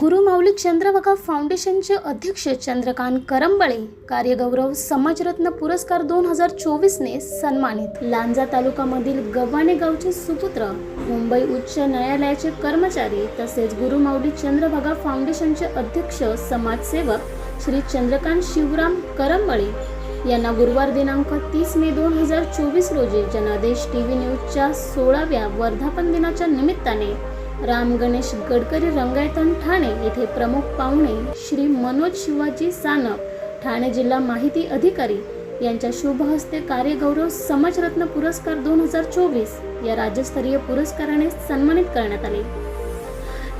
गुरुमाऊली चंद्रभागा फाउंडेशनचे अध्यक्ष चंद्रकांत करंबळे कार्यगौरव समाजरत्न पुरस्कार दोन हजार चोवीसने सन्मानित. लांजा तालुकामधील गव्हाणे गावचे सुपुत्र मुंबई उच्च न्यायालयाचे कर्मचारी तसेच गुरुमाऊली चंद्रभागा फाउंडेशनचे अध्यक्ष समाजसेवक श्री चंद्रकांत शिवराम करंबळे यांना गुरुवार दिनांक तीस मे दोन हजार चोवीस रोजी जनादेश टी व्ही न्यूजच्या सोळाव्या वर्धापन दिनाच्या निमित्ताने राम गणेश गडकरी रंगायतन ठाणे येथे प्रमुख पाहुणे श्री मनोज शिवाजी सानप ठाणे जिल्हा माहिती अधिकारी यांच्या शुभ हस्ते कार्यगौरव समाजरत्न पुरस्कार दोन हजार चोवीस या राज्यस्तरीय पुरस्काराने सन्मानित करण्यात आले.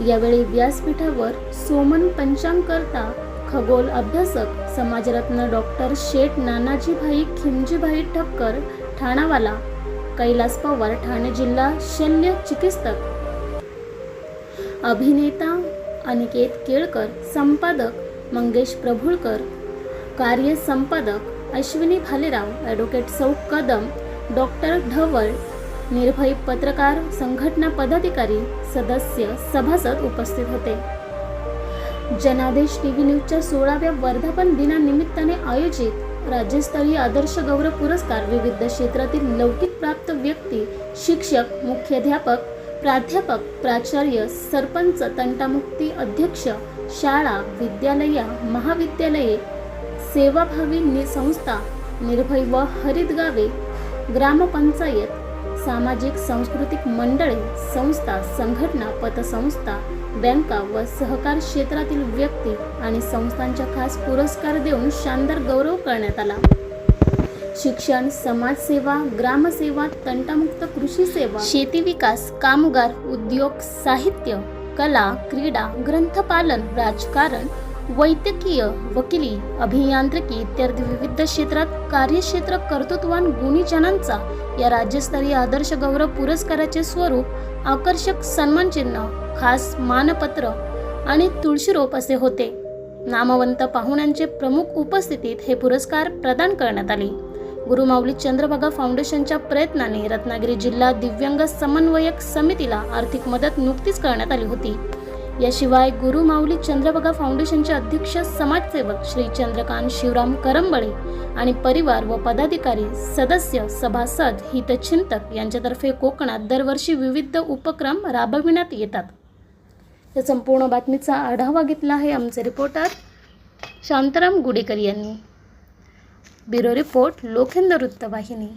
यावेळी व्यासपीठावर सोमन पंचांगकर्ता खगोल अभ्यासक समाजरत्न डॉक्टर शेठ नानाजीभाई खिमजीभाई ठक्कर ठाणावाला कैलास पवार ठाणे जिल्हा शल्य चिकित्सक अभिनेता अनिकेत केळकर संपादक मंगेश प्रभुळकर कार्य संपादक अश्विनी भालेराव ॲडव्होकेट सौ कदम डॉक्टर ढवळ निर्भय पत्रकार संघटना पदाधिकारी सदस्य सभासद उपस्थित होते. जनादेश टी व्ही न्यूजच्या सोळाव्या वर्धापन दिनानिमित्ताने आयोजित राज्यस्तरीय आदर्श गौरव पुरस्कार विविध क्षेत्रातील लौकिक प्राप्त व्यक्ती शिक्षक मुख्याध्यापक प्राध्यापक प्राचार्य सरपंच तंटामुक्ती अध्यक्ष शाळा विद्यालया महाविद्यालये सेवाभावी नि संस्था निर्भय व हरित गावे ग्रामपंचायत सामाजिक सांस्कृतिक मंडळे संस्था संघटना पतसंस्था बँका व सहकार क्षेत्रातील व्यक्ती आणि संस्थांचा खास पुरस्कार देऊन शानदार गौरव करण्यात आला. शिक्षण समाजसेवा ग्रामसेवा तंटामुक्त कृषी सेवा शेती विकास कामगार उद्योग साहित्य कला क्रीडा ग्रंथपालन राजकारण वैद्यकीय वकिली अभियांत्रिकी इत्यादी विविध क्षेत्रात कार्यक्षेत्र कर्तृत्वान गुणीजनांचा या राज्यस्तरीय आदर्श गौरव पुरस्काराचे स्वरूप आकर्षक सन्मानचिन्ह खास मानपत्र आणि तुळशीरोप असे होते. नामवंत पाहुण्यांचे प्रमुख उपस्थितीत हे पुरस्कार प्रदान करण्यात आले. गुरुमाऊली चंद्रभागा फाउंडेशनच्या प्रयत्नाने रत्नागिरी जिल्हा दिव्यांग समन्वयक समितीला आर्थिक मदत नुकतीच करण्यात आली होती. याशिवाय गुरु माऊली चंद्रभागा फाउंडेशनचे अध्यक्ष समाजसेवक श्री चंद्रकांत शिवराम करंबळे आणि परिवार व पदाधिकारी सदस्य सभासद हितचिंतक यांच्यातर्फे कोकणात दरवर्षी विविध उपक्रम राबविण्यात येतात. या संपूर्ण बातमीचा आढावा घेतला आहे आमचे रिपोर्टर शांताराम गुडेकर यांनी. Bureau report লোকেন্দর উত্তাবাহিনী